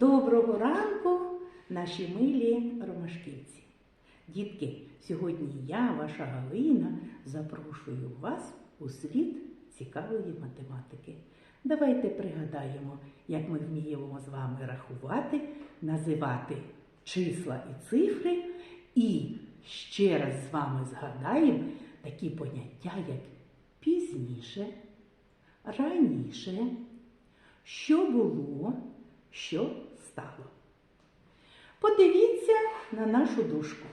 Доброго ранку, наші милі ромашківці. Дітки, сьогодні я, ваша Галина, запрошую вас у світ цікавої математики. Давайте пригадаємо, як ми вміємо з вами рахувати, називати числа і цифри, і ще раз з вами згадаємо такі поняття, як пізніше, раніше, що було, що стало. Подивіться на нашу дужку.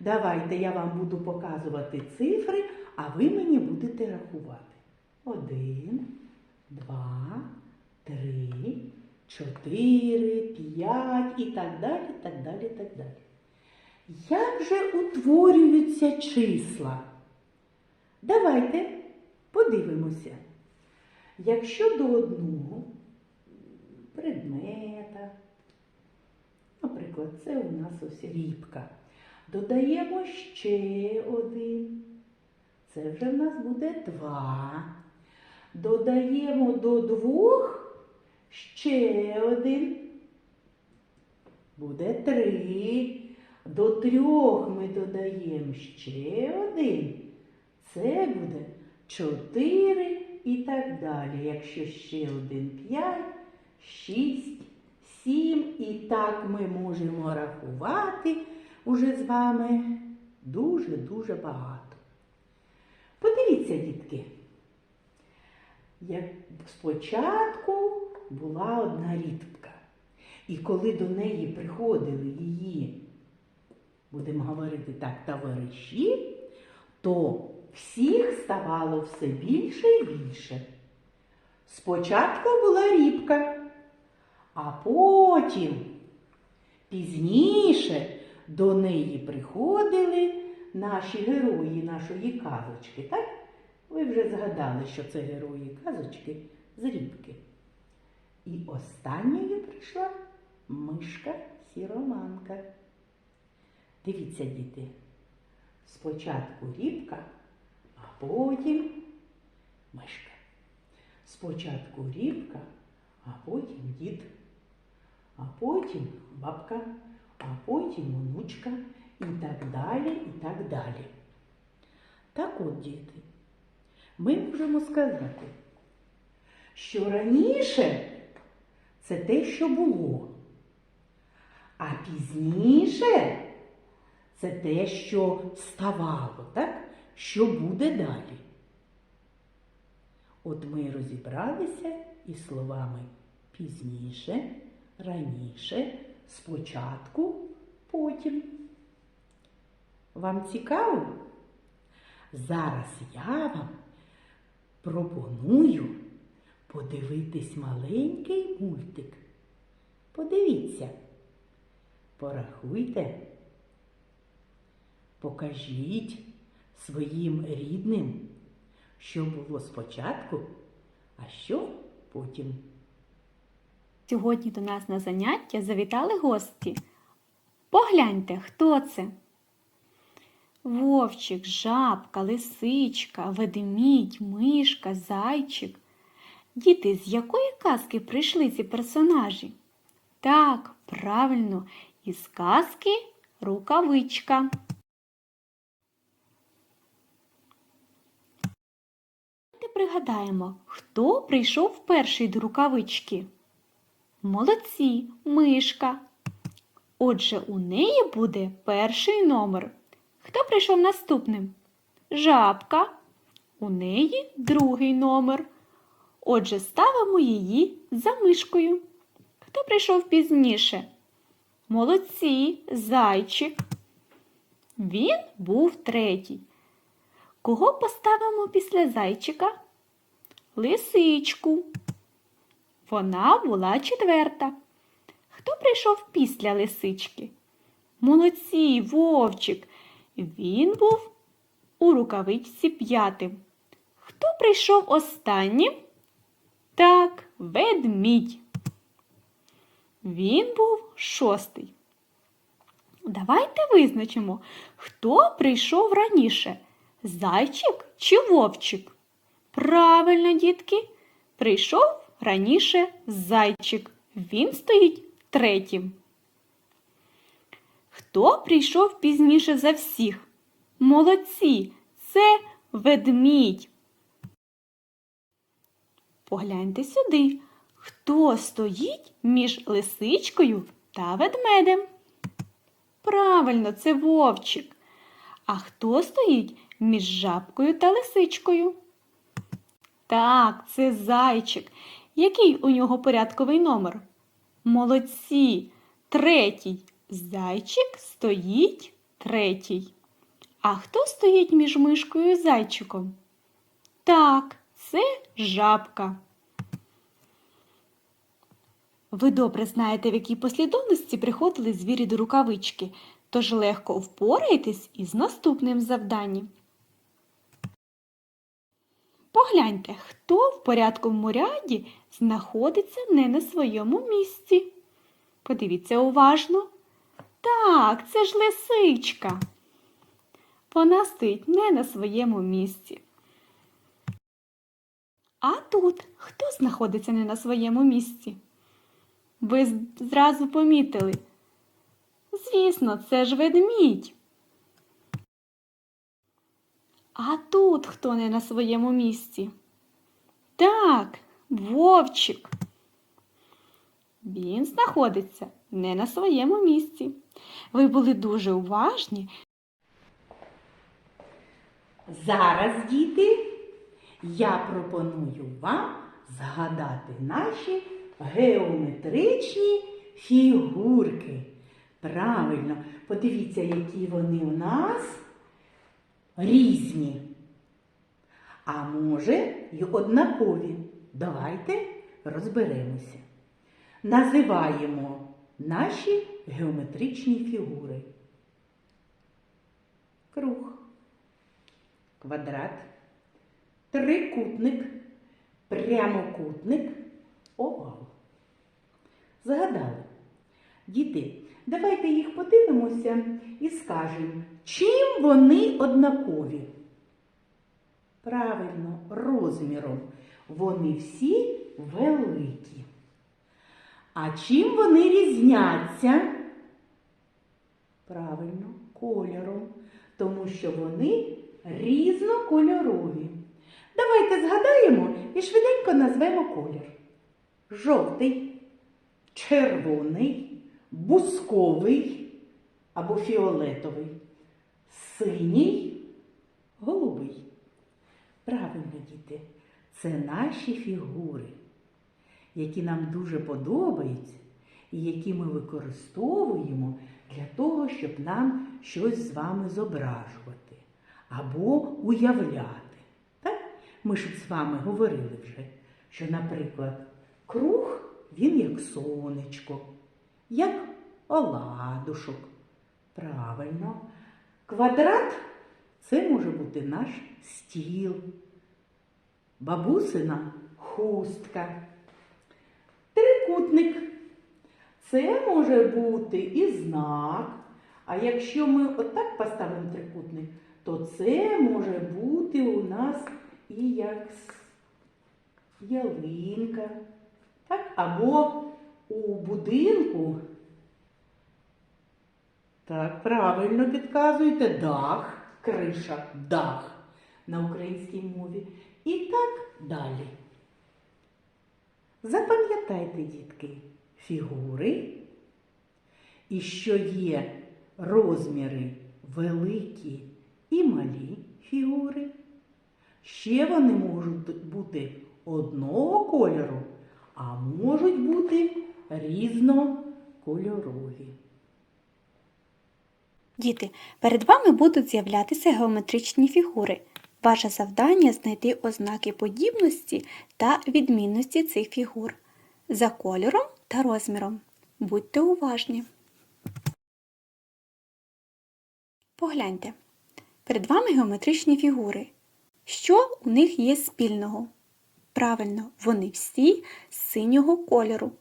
Давайте я вам буду показувати цифри, а ви мені будете рахувати. Один, два, три, чотири, п'ять і так далі, так далі, так далі. Як же утворюються числа? Давайте подивимося. Якщо до одного предмета, наприклад, це у нас ось рібка, додаємо ще один, це вже в нас буде два. Додаємо до двох ще один, буде три. До трьох ми додаємо ще один. Це буде чотири і так далі. Якщо ще один п'ять, шість, сім. І так ми можемо рахувати уже з вами дуже-дуже багато. Подивіться, дітки. Як спочатку була одна рідка. І коли до неї приходили її, будемо говорити так, товариші, то всіх ставало все більше і більше. Спочатку була рібка, а потім пізніше до неї приходили наші герої нашої казочки, так? Ви вже згадали, що це герої казочки з рібки. І останньою прийшла мишка сіроманка. Дивіться, діти, спочатку рібка, а потім мишка. Спочатку рібка, а потім дід, а потім бабка, а потім онучка і так далі, і так далі. Так от, діти, ми можемо сказати, що раніше це те, що було, а пізніше це те, що ставало, так? Що буде далі. От ми розібралися із словами пізніше, раніше, спочатку, потім. Вам цікаво? Зараз я вам пропоную подивитись маленький мультик. Подивіться, порахуйте, покажіть своїм рідним, що було спочатку, а що потім. Сьогодні до нас на заняття завітали гості. Погляньте, хто це? Вовчик, жабка, лисичка, ведмідь, мишка, зайчик. Діти, з якої казки прийшли ці персонажі? Так, правильно, із казки рукавичка. Давайте пригадаємо, хто прийшов перший до рукавички. Молодці, мишка. Отже, у неї буде перший номер. Хто прийшов наступним? Жабка. У неї другий номер. Отже, ставимо її за мишкою. Хто прийшов пізніше? Молодці, зайчик. Він був третій. Кого поставимо після зайчика? Лисичку. Вона була четверта. Хто прийшов після лисички? Молодці, вовчик. Він був у рукавичці п'ятим. Хто прийшов останнім? Так, ведмідь. Він був шостий. Давайте визначимо, хто прийшов раніше зайчик чи вовчик? Правильно, дітки, прийшов раніше зайчик. Він стоїть третім. Хто прийшов пізніше за всіх? Молодці, це ведмідь. Погляньте сюди. Хто стоїть між лисичкою та ведмедем? Правильно, це вовчик. А хто стоїть між жабкою та лисичкою? Так, це зайчик. Який у нього порядковий номер? Молодці. Третій. Зайчик стоїть третій. А хто стоїть між мишкою і зайчиком? Так, це жабка. Ви добре знаєте, в якій послідовності приходили звірі до рукавички, тож легко впораєтесь із наступним завданням. Погляньте, хто в порядковому ряді знаходиться не на своєму місці. Подивіться уважно. Так, це ж лисичка. Вона стоїть не на своєму місці. А тут хто знаходиться не на своєму місці? Ви зразу помітили. Звісно, це ж ведмідь. А тут хто не на своєму місці? Так, вовчик. Він знаходиться не на своєму місці. Ви були дуже уважні. Зараз, діти, я пропоную вам згадати наші геометричні фігурки. Правильно, подивіться, які вони у нас різні. А може, й однакові. Давайте розберемося. Називаємо наші геометричні фігури. Круг квадрат, трикутник, прямокутник, овал. Згадали? Діти, давайте їх подивимося і скажемо, чим вони однакові. Правильно, розміром. Вони всі великі. А чим вони різняться? Правильно, кольором, тому що вони різнокольорові. Давайте згадаємо і швиденько назвемо колір. Жовтий, червоний, бусковий або фіолетовий, синій, голубий. Правильно, діти, це наші фігури, які нам дуже подобаються і які ми використовуємо для того, щоб нам щось з вами зображувати або уявляти. Так? Ми ж з вами говорили вже, що, наприклад, круг він як сонечко, як оладушок. Правильно. Квадрат це може бути наш стіл, бабусина хустка. Трикутник це може бути і знак. А якщо ми отак поставимо трикутник, то це може бути у нас і як ялинка. Так? Або у будинку. Так, правильно підказуєте, дах, криша, дах на українській мові. І так далі. Запам'ятайте, дітки, фігури, і що є розміри великі і малі фігури. Ще вони можуть бути одного кольору, а можуть бути різнокольорові. Діти, перед вами будуть з'являтися геометричні фігури. Ваше завдання знайти ознаки подібності та відмінності цих фігур за кольором та розміром. Будьте уважні. Погляньте. Перед вами геометричні фігури. Що у них є спільного? Правильно, вони всі з синього кольору.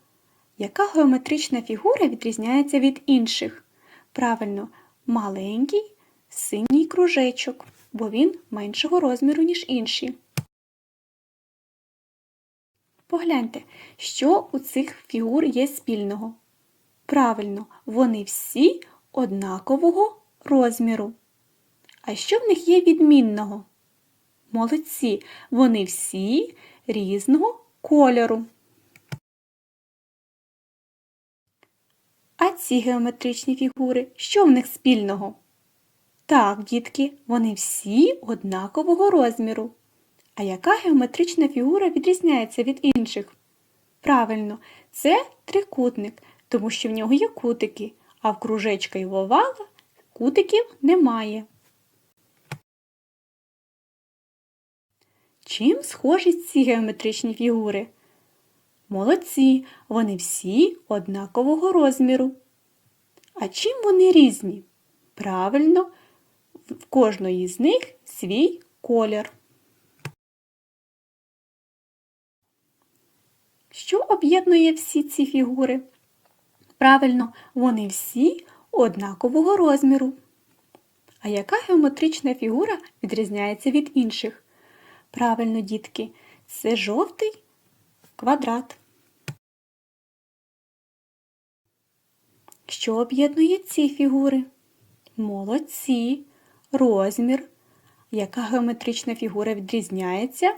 Яка геометрична фігура відрізняється від інших? Правильно, маленький синій кружечок, бо він меншого розміру, ніж інші. Погляньте, що у цих фігур є спільного. Правильно, вони всі однакового розміру. А що в них є відмінного? Молодці, вони всі різного кольору. А ці геометричні фігури, що в них спільного? Так, дітки, вони всі однакового розміру. А яка геометрична фігура відрізняється від інших? Правильно, це трикутник, тому що в нього є кутики, а в кружечка і в овала кутиків немає. Чим схожі ці геометричні фігури? Молодці, вони всі однакового розміру. А чим вони різні? Правильно, в кожної з них свій колір. Що об'єднує всі ці фігури? Правильно, вони всі однакового розміру. А яка геометрична фігура відрізняється від інших? Правильно, дітки, це жовтий квадрат. Що об'єднує ці фігури? Молодці, розмір. Яка геометрична фігура відрізняється?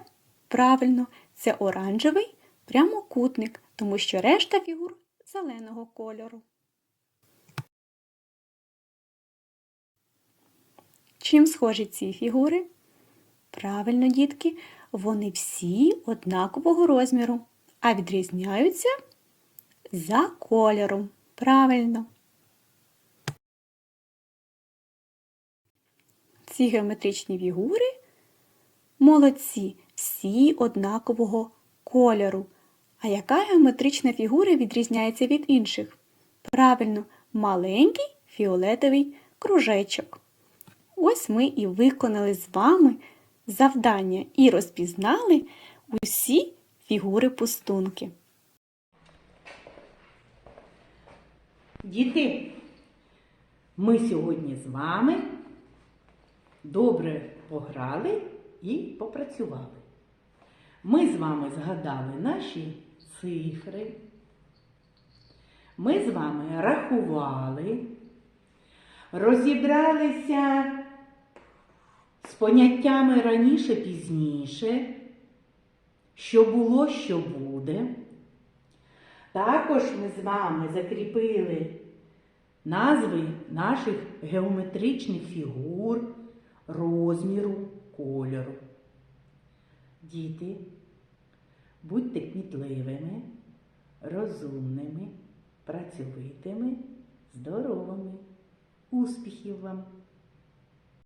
Правильно, це оранжевий прямокутник, тому що решта фігур зеленого кольору. Чим схожі ці фігури? Правильно, дітки, вони всі однакового розміру, а відрізняються за кольором. Правильно. Ці геометричні фігури молодці, всі однакового кольору. А яка геометрична фігура відрізняється від інших? Правильно, маленький фіолетовий кружечок. Ось ми і виконали з вами завдання і розпізнали усі фігури пустунки. Діти, ми сьогодні з вами добре пограли і попрацювали. Ми з вами згадали наші цифри. Ми з вами рахували, розібралися з поняттями раніше пізніше, що було, що буде. Також ми з вами закріпили назви наших геометричних фігур, розміру, кольору. Діти, будьте кмітливими, розумними, працьовитими, здоровими. Успіхів вам!